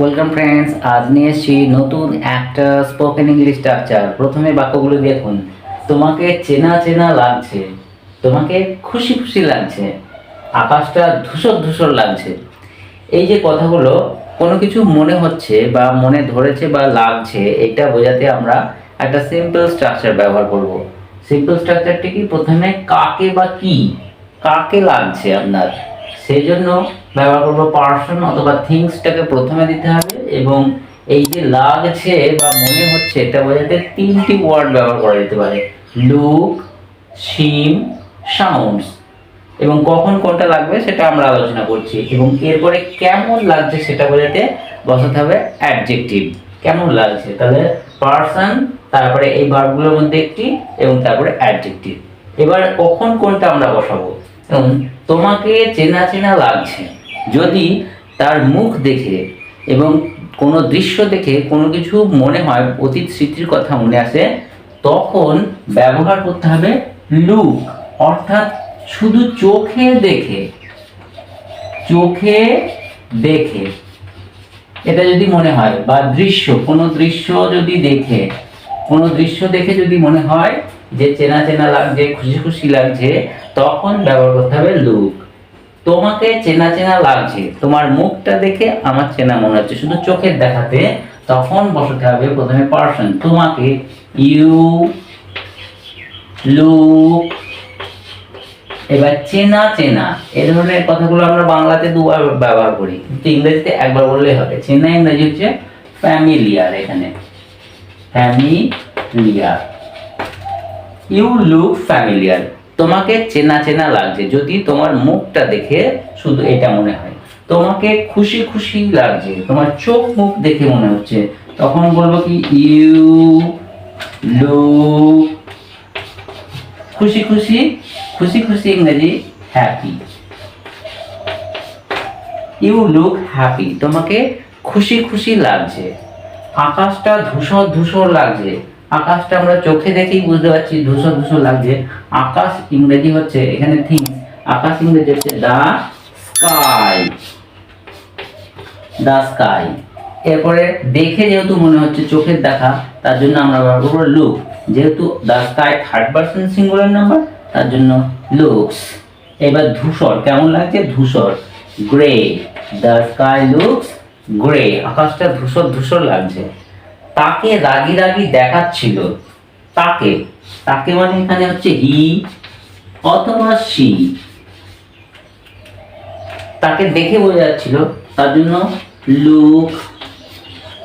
Welcome friends আজ নিয়ে এসেছি নতুন একটা স্পোকেন ইংলিশ স্ট্রাকচার প্রথমে বাক্যগুলো দেখুন। তোমাকে চেনা চেনা লাগছে। তোমাকে খুশি খুশি লাগছে। আকাশটা ধূসর ধূসর লাগছে। এই যে কথাগুলো, কোনো কিছু মনে হচ্ছে বা মনে ধরেছে বা লাগছে, এটা বোঝাতে আমরা একটা সিম্পল স্ট্রাকচার ব্যবহার করব। সিম্পল স্ট্রাকচারটি কি? প্রথমে কাকে বা কি? কাকে লাগছে আপনার? সেই জন্য ব্যবহার করব পার্সন অথবা থিংসটাকে প্রথমে দিতে হবে এবং এই যে লাগছে বা মনে হচ্ছে এটা বোঝাতে তিনটি ওয়ার্ড ব্যবহার করা যেতে পারে। লুক সিম সাউন্ডস এবং কখন কোনটা লাগবে সেটা আমরা আলোচনা করছি এবং এরপরে কেমন লাগছে সেটা বোঝাতে বসাতে হবে অ্যাডজেক্টিভ কেমন লাগছে? তাহলে পার্সন তারপরে এই ভার্বগুলোর মধ্যে একটি এবং তারপরে অ্যাডজেক্টিভ এবার কখন কোনটা আমরা বসাবো? এবং তোমাকে চেনা চেনা লাগছে। যদি তার মুখ দেখে এবং কোনো দৃশ্য দেখে কোনো কিছু মনে হয়, অতীত স্মৃতির কথা মনে আসে, তখন ব্যবহার করতে হবে লুক। অর্থাৎ শুধু চোখে দেখে চোখে দেখে। এটা যদি মনে হয় বা দৃশ্য, কোনো দৃশ্য যদি দেখে, কোনো দৃশ্য দেখে যদি মনে হয় যে চেনা চেনা লাগছে, খুশি খুশি লাগছে, তখন ব্যবহার করতে হবে লুক। তোমাকে চেনা চেনা লাগছে। তোমার মুখটা দেখে আমার চেনা মনে হচ্ছে। শুধু চোখের দেখাতে তখন বসাতে হবে প্রথমে পার্সন তোমাকে ইউ লুক এবার চেনা চেনা। এ ধরনের কথাগুলো আমরা বাংলাতে দুবার ব্যবহার করি। কিন্তু ইংরেজিতে একবার বললেই হবে। চেনা ইংরেজি হচ্ছে ফ্যামিলিয়ার এখানে। ফ্যামিলিয়ার ইউ লুক ফ্যামিলিয়ার তোমাকে চেনা চেনা লাগছে। যদি তোমার মুখটা দেখে শুধু এটা মনে হয়। তোমাকে খুশি খুশি লাগছে। তোমার চোখ মুখ দেখে মনে হচ্ছে। তখন বলব কি, ইউ লুক খুশি খুশি খুশি খুশি ইংরেজি, হ্যাপি। You look happy. তোমাকে খুশি খুশি লাগছে। আকাশটা ধূসর ধূসর লাগছে। আকাশটা আমরা চোখে দেখেই বুঝতে পারছি ধূসর ধূসর লাগছে। আকাশ ইংরেজি হচ্ছে এখানে থিং আকাশ ইংরেজি হচ্ছে দা স্কাই দা স্কাই এরপরে দেখে যেহেতু মনে হচ্ছে চোখের দেখা, তার জন্য আমরা ব্যবহার করব লুক যেহেতু the sky third person singular number তার জন্য লুকস এবার ধূসর, কেমন লাগছে? ধূসর। Grey the sky looks grey আকাশটা ধূসর ধূসর লাগছে। তাকে রাগি রাগি দেখাচ্ছিল। তাকে? তাকে মানে এখানে হচ্ছে হি অথবা সি তাকে দেখে বোঝা যাচ্ছিল। তার জন্য লুক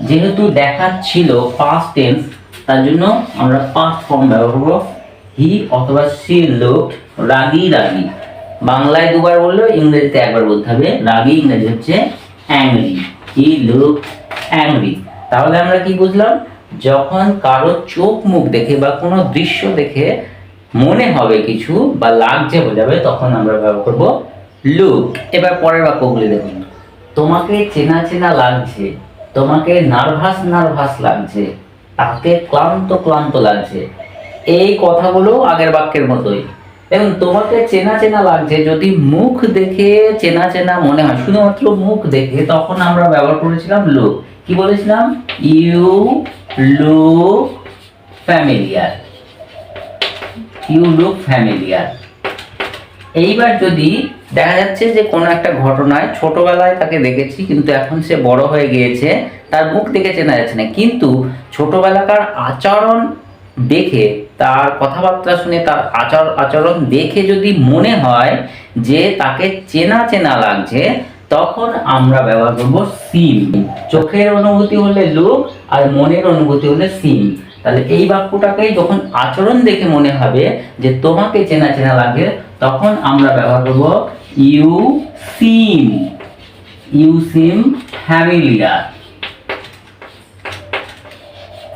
যেহেতু দেখাচ্ছিল পাস্ট টেন্স তার জন্য আমরা পাস্ট ফর্ম ব্যবহার করব। হি অথবা সি লুক রাগি রাগি। বাংলায় দুবার বললেও ইংরেজিতে একবার বলতে হবে। রাগি ইংরেজি হচ্ছে অ্যাংরি হি লুক অ্যাংরি তাহলে আমরা কি বুঝলাম? যখন কারও চোখ মুখ দেখে বা কোনো দৃশ্য দেখে মনে হবে কিছু বা লাগছে বোঝাবে তখন আমরা ব্যবহার করব লুক এবার পরের বাক্যগুলি দেখুন। তোমাকে চেনা চেনা লাগছে, তোমাকে নার্ভাস নার্ভাস লাগছে, তাকে ক্লান্ত ক্লান্ত লাগছে। এই কথাগুলো আগের বাক্যের মতোই। এবং তোমাকে চেনা চেনা লাগছে, যদি মুখ দেখে চেনা চেনা মনে হয়, শুধুমাত্র মুখ দেখে, তখন আমরা ব্যবহার করেছিলাম লুক কি বলেছিলাম you look familiar you look familiar এইবার যদি দেখা যাচ্ছে যে কোনো একটা ঘটনায় ছোটবেলায় তাকে দেখেছি, কিন্তু এখন সে বড় হয়ে গিয়েছে, তার মুখ দেখে চেনা যাচ্ছে না। কিন্তু ছোটবেলাকার আচরণ দেখে, তার কথাবার্তা শুনে, তার আচার, আচরণ দেখে যদি মনে হয় যে তাকে চেনা চেনা লাগছে তখন আমরা ব্যবহার করব সিম। চোখের অনুভূতি হলে লুক আর মনের অনুভূতি হলে সিম। তাহলে এই বাক্যটাকেই যখন আচরণ দেখে মনে হবে যে তোমাকে চেনা চেনা লাগে তখন আমরা ব্যবহার করব you seem. You seem familiar.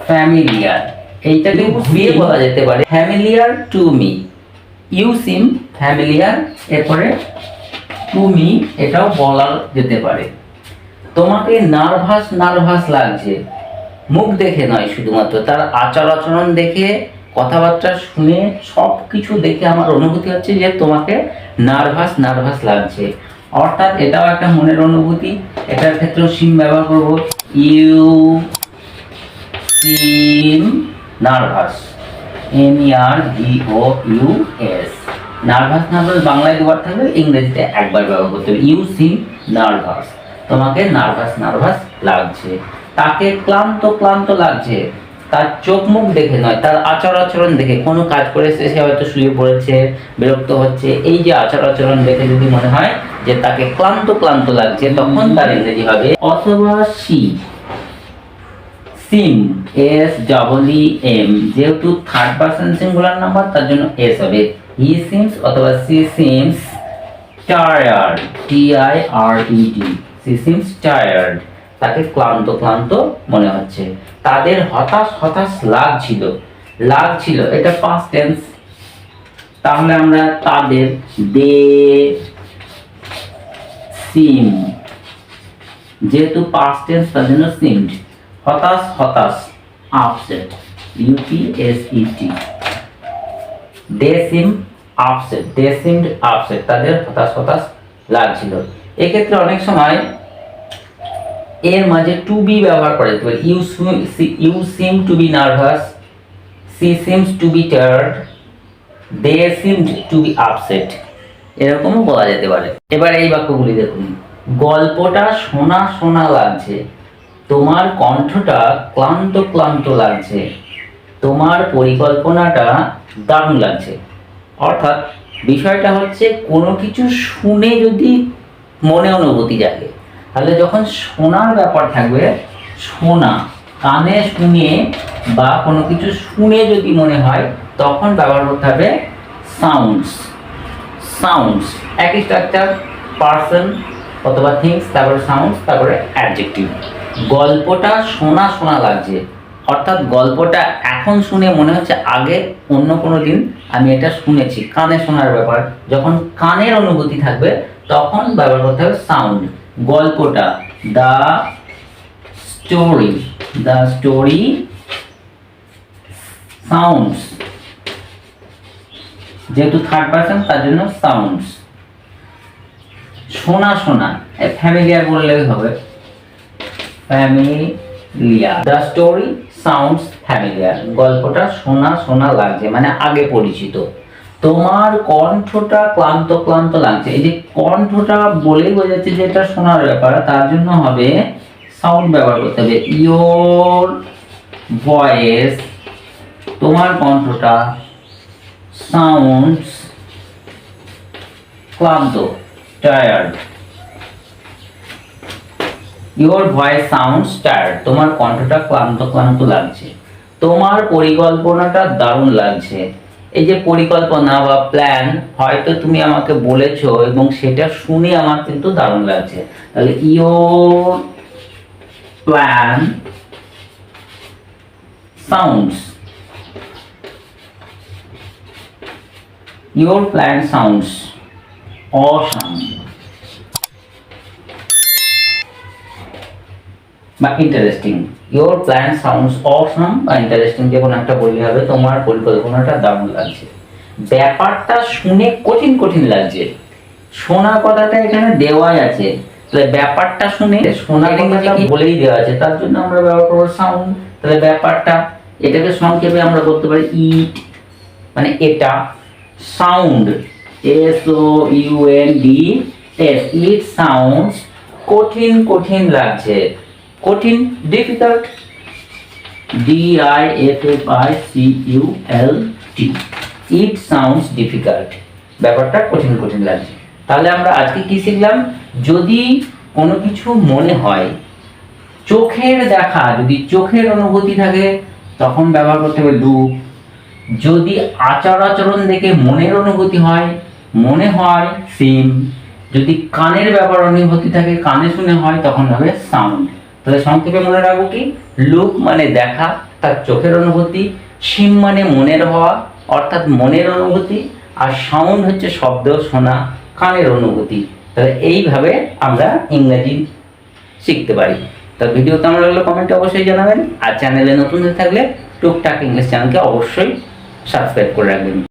Familiar. এইটাকে ঘুরিয়ে বলা যেতে পারে। Familiar to me. You seem familiar এরপরে টু মি এটাও বলা যেতে পারে। তোমাকে নার্ভাস নার্ভাস লাগছে। মুখ দেখে নয় শুধুমাত্র, তার আচার আচরণ দেখে, কথাবার্তা শুনে সব কিছু দেখে আমার অনুভূতি হচ্ছে যে তোমাকে নার্ভাস নার্ভাস লাগছে। অর্থাৎ এটাও একটা মনের অনুভূতি। এটার ক্ষেত্রেও সিম ব্যবহার করব। You seem nervous. N R V O U S. Nervous nervous বাংলায় দুবার থাকলে ইংরেজিতে একবার ব্যবহার করতে হবে। ইউ সিম নার্ভাস তোমাকে নার্ভাস নার্ভাস লাগছে। তাকে ক্লান্ত ক্লান্ত লাগছে। তার চোখ মুখ দেখে নয়, তার আচার আচরণ দেখে। কোনো কাজ করে সে হয়তো শুয়ে পড়েছে, বিরক্ত হচ্ছে। এই যে আচার আচরণ দেখে যদি মনে হয় যে তাকে ক্লান্ত ক্লান্ত লাগছে, তখন তার ইংরেজি হবে অথবা she seem S double E M যেহেতু থার্ড পার্সন সিঙ্গুলার নাম্বার তার জন্য এস হবে। হি সিমস অথবা she seems tired T I R E D she seems tired তাকে ক্লান্ত ক্লান্ত মনে হচ্ছে। তাদের হতাশ হতাশ লাগছিল। লাগছিল। এটা পাস্ট টেন্স তাহলে আমরা তাদের দে সিম যেহেতু পাস্ট টেন্স তার জন্য সিমড হতাশ হতাশ। Upset U P S E they seem upset they seemed upset তাদের হতাশ হতাশ লাগছিল। এক্ষেত্রে অনেক সময় এর মাঝে টু বি ব্যবহার করা যেতে পারে। You you seem to be nervous she seems to be tired they seemed to be upset এরকমও বলা যেতে পারে। এবার এই বাক্যগুলি দেখুন। গল্পটা শোনা শোনা লাগছে, তোমার কণ্ঠটা ক্লান্ত ক্লান্ত লাগছে, তোমার পরিকল্পনাটা দারুণ লাগছে। অর্থাৎ বিষয়টা হচ্ছে কোনো কিছু শুনে যদি মনে অনুভূতি জাগে, তাহলে যখন শোনার ব্যাপার থাকবে, শোনা, কানে শুনে বা কোনো কিছু শুনে যদি মনে হয়, তখন ব্যবহার করতে হবে সাউন্ডস সাউন্ডস একই স্ট্রাকচার পার্সন অথবা থিংস তারপরে সাউন্ডস তারপরে অ্যাডজেক্টিভ গল্পটা শোনা শোনা লাগছে। অর্থাৎ গল্পটা এখন শুনে মনে হচ্ছে আগে অন্য কোনো দিন আমি এটা শুনেছি, কানে শোনার ব্যাপার। যখন কানের অনুভূতি থাকবে, তখন ব্যবহার করতে হবে সাউন্ড গল্পটা the story the story sounds যেহেতু থার্ড পার্সন তার জন্য সাউন্ডস শোনা শোনা ফ্যামিলিয়ার বললেই হবে। Familiar the story sounds familiar গল্পটা শোনা শোনা লাগছে মানে আগে পরিচিত। তোমার কণ্ঠটা ক্লান্ত ক্লান্ত লাগছে। এই যে কণ্ঠটা বলেই বোঝাচ্ছে যে এটা শোনার ব্যাপার, তার জন্য হবে সাউন্ড ব্যবহার করতে হবে। ইয়োর ভয়েস তোমার কণ্ঠটা সাউন্ডস ক্লান্ত tired your voice sounds tired তোমার কণ্ঠটা ক্লান্ত ক্লান্ত লাগছে। তোমার পরিকল্পনাটা দারুণ লাগছে। এই যে পরিকল্পনা বা প্ল্যান হয়তো তুমি আমাকে বলেছ এবং সেটা শুনে আমার কিন্তু দারুণ লাগছে। তাহলে your plan sounds your plan sounds awesome বা interesting your plan sounds awesome বা ইন্টারেস্টিং যে কোনো একটা বললে হবে তোমার পরিকল্পনাটা দারুণ লাগছে। ব্যাপারটা শুনে কঠিন কঠিন লাগছে। শোনা কথাটা এখানে দেওয়াই আছে। তাহলে ব্যাপারটা শুনে শোনা কথাটা বলেই দেওয়া আছে। তার জন্য আমরা ব্যবহার করব সাউন্ড তাহলে ব্যাপারটা এটাকে সংক্ষেপে আমরা বলতে পারি ইট মানে এটা। Sound S O U N D S it sound কঠিন কঠিন লাগছে। কঠিন difficult D I F F I C U L T it sounds difficult ব্যাপারটা কঠিন কঠিন লাগছে। তাহলে আমরা আজকে কি শিখলাম? যদি কোনো কিছু মনে হয়, চোখের দেখা, যদি চোখের অনুভূতি থাকে, তখন ব্যবহার করতে হবে ডু যদি আচার আচরণ দেখে মনের অনুভূতি হয়, মনে হয় সিম যদি কানের ব্যাপার অনুভূতি থাকে, কানে শুনে হয়, তখন হবে সাউন্ড তাহলে সংক্ষেপে মনে রাখব কি? লুক মানে দেখা, তার চোখের অনুভূতি, সিম মানে মনের হওয়া, অর্থাৎ মনের অনুভূতি, আর সাউন্ড হচ্ছে শব্দ, শোনা, কানের অনুভূতি। তাহলে এইভাবে আমরা ইংরেজি শিখতে পারি। তো ভিডিও কেমন লাগল কমেন্টে অবশ্যই জানাবেন। আর চ্যানেলে নতুন হয়ে থাকলে টুকটাক ইংলিশ চ্যানেলকে অবশ্যই সাবস্ক্রাইব করে রাখবেন।